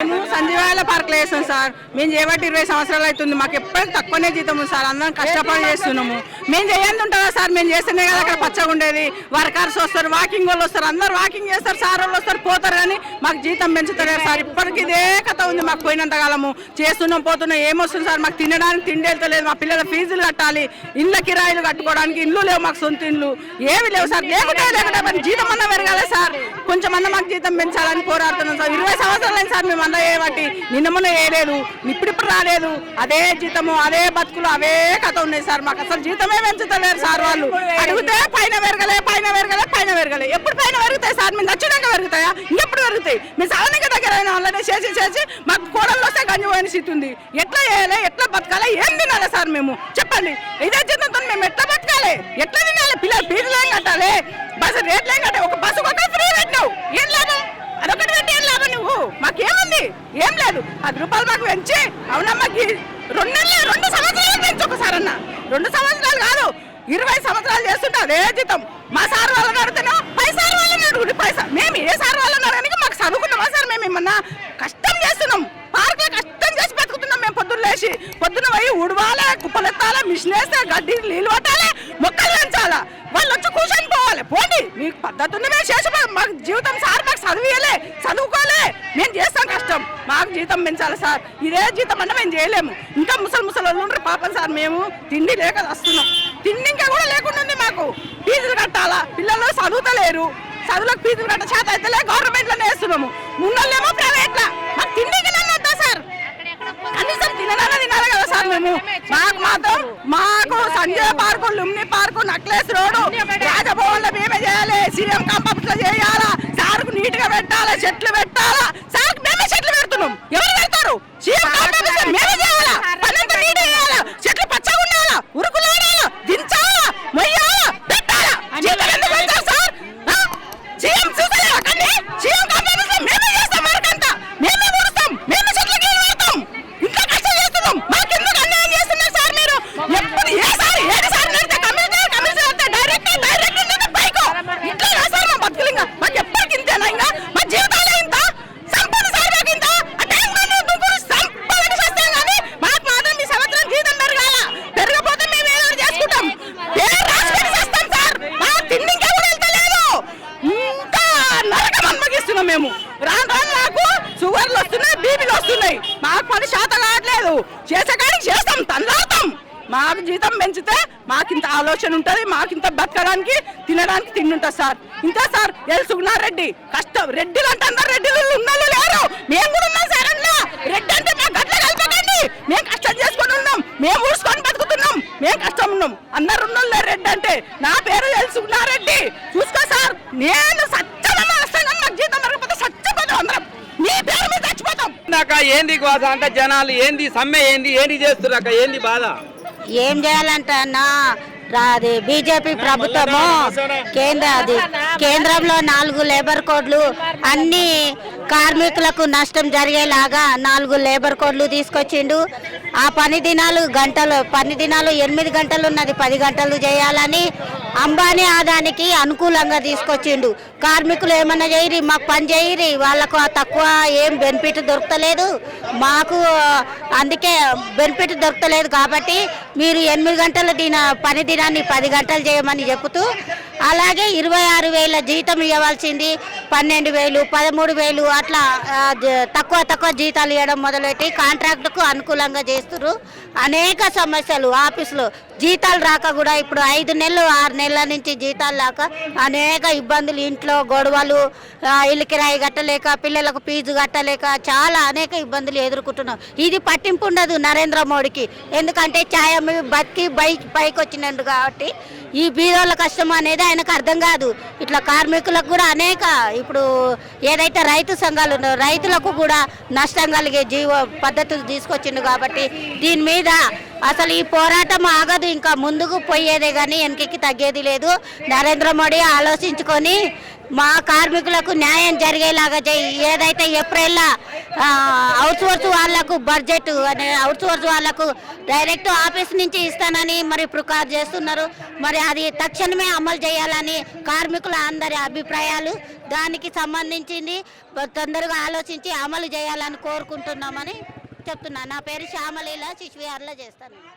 మేము సంజీవాల పార్క్లో వేస్తాం సార్. మేము చేయబట్టి ఇరవై సంవత్సరాలు అవుతుంది. మాకు ఎప్పటికీ తక్కువనే జీతం సార్. అందరం కష్టపడి చేస్తున్నాము. మేము చేయండి ఉంటుందా సార్? మేము చేస్తేనే కదా అక్కడ పచ్చగా ఉండేది. వర్కర్స్ వస్తారు వాకింగ్ వాళ్ళు వస్తారు. అందరు వాకింగ్ చేస్తారు సార్ వాళ్ళు వస్తారు పోతారు కానీ మాకు జీతం పెంచుతలేరు సార్. ఇప్పటికి ఇదే కథ ఉంది మాకు పోయినంత కాలము. చేస్తున్నాం పోతున్నాం ఏమొస్తుంది సార్? మాకు తినడానికి తిండి వెళ్తలేదు. మా పిల్లల ఫీజులు కట్టాలి. ఇళ్ళ కిరాయిలు కట్టుకోవడానికి ఇల్లు లేవు మాకు సొంత ఇల్లు ఏమి లేవు సార్. లేకుంటే లేకుంటే మరి జీతం అన్న పెరగాలి సార్. కొంచెం అన్న మాకు జీతం పెంచాలని పోరాడుతున్నాం సార్. ఇరవై సంవత్సరాలు సార్ మేము అన్న ఏమంటి నిన్న మొన్న వేయలేదు ఇప్పుడిప్పుడు రాలేదు. అదే జీతము అదే బతుకులు అవే కథ ఉన్నాయి సార్. మాకు అసలు జీతమే పెంచుతలేరు సార్ వాళ్ళు. అడిగితే పైన పెరగలే పైన పెరగలే పైన పెరగలే. ఎప్పుడు పైన పెరుగుతాయి సార్? మేము నచ్చినాక పెరుగుతాయా? ఇంకెప్పుడు పెరుగుతాయి? మేము సగానికి దగ్గర అయిన వాళ్ళనే చేసి చేసి మాకు కోడలు వస్తే గంజి స్థితి ఉంది. ఎట్లా చేయాలి? ఎట్లా బతకాలి? ఏం తినాలి సార్ మేము? చెప్పండి. ఇదే జీతంతో మేము ఎట్లా బతకాలి? ఎట్లా తినాలి? పిల్లలు ఫీజులు ఏం కట్టాలి? బస్సు రేట్లు ఏం కట్టాలి? ఒక బస్సు ఒక ఫ్రీ పెట్టినావు. లేదు పది రూపాయలు మాకు పెంచి. అవునమ్మా రెండు నెలలు రెండు సంవత్సరాలు పెంచు ఒకసారి అన్న రెండు సంవత్సరాలు కాదు ఇరవై సంవత్సరాలు చేస్తుంటే అదే జీతం. మా సార్ వాళ్ళని అడుగుతున్నా పై సార్ వాళ్ళని అడుగుడు పైసా మేము ఏ సార్ వాళ్ళని అడగడానికి మాకు చదువుకున్నామా సార్ మేము ఏమన్నా? కష్టం చేస్తున్నాం. పార్క్ కష్టం చేసి బతుకుతున్నాం మేము పొద్దున్న లేచి. పొద్దున్న పోయి ఉడవాలా కుప్పలెత్తాలా మిషన్ వేస్తే గడ్డి నీళ్ళు పట్టాలి మొక్కలు పెంచాలా. వాళ్ళు వచ్చి కూర్చొని పోవాలి. పోండి. మీకు పద్ధతి ఉంది మేము చేసి మాకు జీవితం సార్ మాకు చదివియలే చదువుకోలే. మేము చేస్తాం మాకు జీతం పెంచాలి సార్. ఇదే జీతం అంటే మేము చేయలేము. ఇంకా ముసలి ముసలి వాళ్ళు ఉండరు పాపం సార్ మేము. తిండి లేక వస్తున్నాం. తిండి ఇంకా కూడా లేకుండా ఉంది మాకు. ఫీజులు కట్టాలా? పిల్లలు చదువుతలేరు. చదువులకు ఫీజులు కట్ట చేత అయితే గవర్నమెంట్లోనే వేస్తున్నాము. ఉన్నోళ్ళేమో ప్రైవేట్లా. మాకు తిండి నన్ను సార్? కనీసం తినడానే తినాలి కదా సార్ మేము. మాకు మాత్రం మాకు Sanjay park లుమ్ని park necklace road రాజభవన్లో మేమే చేయాలి. సీఎం కాంపౌండ్లో చేయాలా? సార్కు నీట్గా పెట్టాలి పెట్టాలా? చెట్లు పెట్టాలి సార్ మేమే చెట్లు పెడుతున్నాం ఎవరు పెడతారు సీఎం కాంపౌండ్లో మేమే చేయాలా పనంతా నీట్ చేయాలా చెట్లు పచ్చగా ఉండాలా ఉరుకులాడాలా దించాలా మొయ్యాలా పెట్టాలా జీతం ఎందుకు పెంచారు సార్ ఆ? సీఎం చూసలేరా కానీ సీఎం కాంపౌండ్లో మేమే చేస్తాం వర్క్ అంతా మేమే ఊరుస్తాం మేమే చెట్లు గీలు పెడతాం ఇంట్లో కష్టం చేస్తున్నాం మాకెందుకు అన్యాయం చేస్తున్నారు సార్ మీరు ఎప్పుడు ఏ సార్ ఏది సార్ నడితే కమిషనర్ కమిషనర్ అంటే డైరెక్ట్ డైరెక్ట్ అంటే పైకో ఇట్లా కాదు సార్ మా బతుకులు ఇంకా మాకు ఎప్పటికి ఇంతేనా ఇంకా మా జీవితాలే ఇంత సంపద సార్ మాకు ఇంత ఆ ట్యాంక్ బండ్ దుబ్బులు సంపదని చేస్తాం కానీ మాకు మాత్రం ఈ సంవత్సరం జీతం పెరగాల పెరగపోతే మేము ఏదో ఒకటి చేసుకుంటాం పేరు రాసుకొని చేస్తాం సార్ మా తిండి ఇంకా కూడా వెళ్తలేదు ఇంకా చేస్తున్నాం మేము. రాను రాను నాకు షుగర్లు వస్తున్నాయి బీపీలు వస్తున్నాయి. మాకు పని శాత కావట్లేదు. చేసే కాడికి చేస్తాం తనలాతాం మాకు జీతం పెంచితే మాకింత ఆలోచన ఉంటుంది మాకు ఇంత బతకడానికి తినడానికి తిండి ఉంటుంది సార్. ఇంకా సార్ ఎల్ సుగుణారెడ్డి కష్టం. రెడ్డిలు అంటే అందరు రెడ్డిలు ఉన్నోళ్ళు లేరు. మేము కూడా ఉన్నాం సార్ అందులో. రెడ్డి అంటే మా గట్ల కలపకండి. మేము కష్టం చేసుకొని ఉన్నాం. మేము ఊడ్చుకొని బతుకుతున్నాం. మేము కష్టం ఉన్నాం. అందరు ఉన్నోళ్ళు రెడ్డి అంటే. నా పేరు ఎల్ సుగుణారెడ్డి చూసుకో సార్. నేను ఏంది గోస అంటే జనాలు? ఏంది సమ్మె ఏంది? ఏంది చేస్తున్నాక ఏంది బాధ? ఏం చేయాలంట అన్న? అది బీజేపీ ప్రభుత్వము కేంద్ర అది కేంద్రంలో నాలుగు లేబర్ కోడ్లు అన్ని కార్మికులకు నష్టం జరిగేలాగా నాలుగు లేబర్ కోడ్లు తీసుకొచ్చిండు. ఆ పని దినాలు గంటలు పని దినాలు ఎనిమిది గంటలు ఉన్నది పది గంటలు చేయాలని అంబానీ ఆదానికి అనుకూలంగా తీసుకొచ్చిండు. కార్మికులు ఏమన్నా చేయరి మాకు పని చేయరి వాళ్ళకు తక్కువ ఏం బెనిఫిట్ దొరకలేదు. మాకు అందుకే బెనిఫిట్ దొరకలేదు కాబట్టి మీరు ఎనిమిది గంటల దిన పని దినాన్ని పది గంటలు చేయమని చెబుతూ అలాగే ఇరవై ఆరు వేల జీతం ఇవ్వాల్సింది పన్నెండు వేలు పదమూడు వేలు అట్లా తక్కువ తక్కువ జీతాలు ఇవ్వడం మొదలెట్టి కాంట్రాక్టుకు అనుకూలంగా చేస్తున్నారు అనేక సమస్యలు ఆఫీసులో జీతాలు రాక కూడా ఇప్పుడు ఐదు నెలలు ఆరు నెలల నుంచి జీతాలు రాక అనేక ఇబ్బందులు ఇంట్లో గొడవలు ఆ, ఇల్లు కిరాయి కట్టలేక పిల్లలకు ఫీజు కట్టలేక చాలా అనేక ఇబ్బందులు ఎదుర్కొంటున్నాం. ఇది పట్టింపు ఉండదు నరేంద్ర మోడీకి. ఎందుకంటే ఛాయ బతికి బై పైకి వచ్చినట్టు కాబట్టి ఈ బీదోళ్ళ కష్టం అనేది ఆయనకు అర్థం కాదు. ఇట్లా కార్మికులకు కూడా అనేక ఇప్పుడు ఏదైతే రైతు సంఘాలు ఉన్నాయో రైతులకు కూడా నష్టం కలిగే జీవ పద్ధతులు తీసుకొచ్చిండు కాబట్టి దీని మీద అసలు ఈ పోరాటం ఆగదు ఇంకా ముందుకు పోయేదే కానీ వెనకకి తగ్గేది లేదు. నరేంద్ర మోడీ ఆలోచించుకొని మా కార్మికులకు న్యాయం జరిగేలాగా చేయి. ఏదైతే ఏప్రిల్ అవుట్ సోర్స్ వాళ్ళకు బడ్జెట్ అనే అవుట్సోర్స్ సోర్స్ వాళ్ళకు డైరెక్ట్ ఆఫీస్ నుంచి ఇస్తానని మరి ప్రికార్ చేస్తున్నారు. మరి అది తక్షణమే అమలు చేయాలని కార్మికుల అందరి అభిప్రాయాలు దానికి సంబంధించింది తొందరగా ఆలోచించి అమలు చేయాలని కోరుకుంటున్నామని చెప్తున్నాను. నా పేరు శ్యామలీల శిశువిహార్లో చేస్తాను.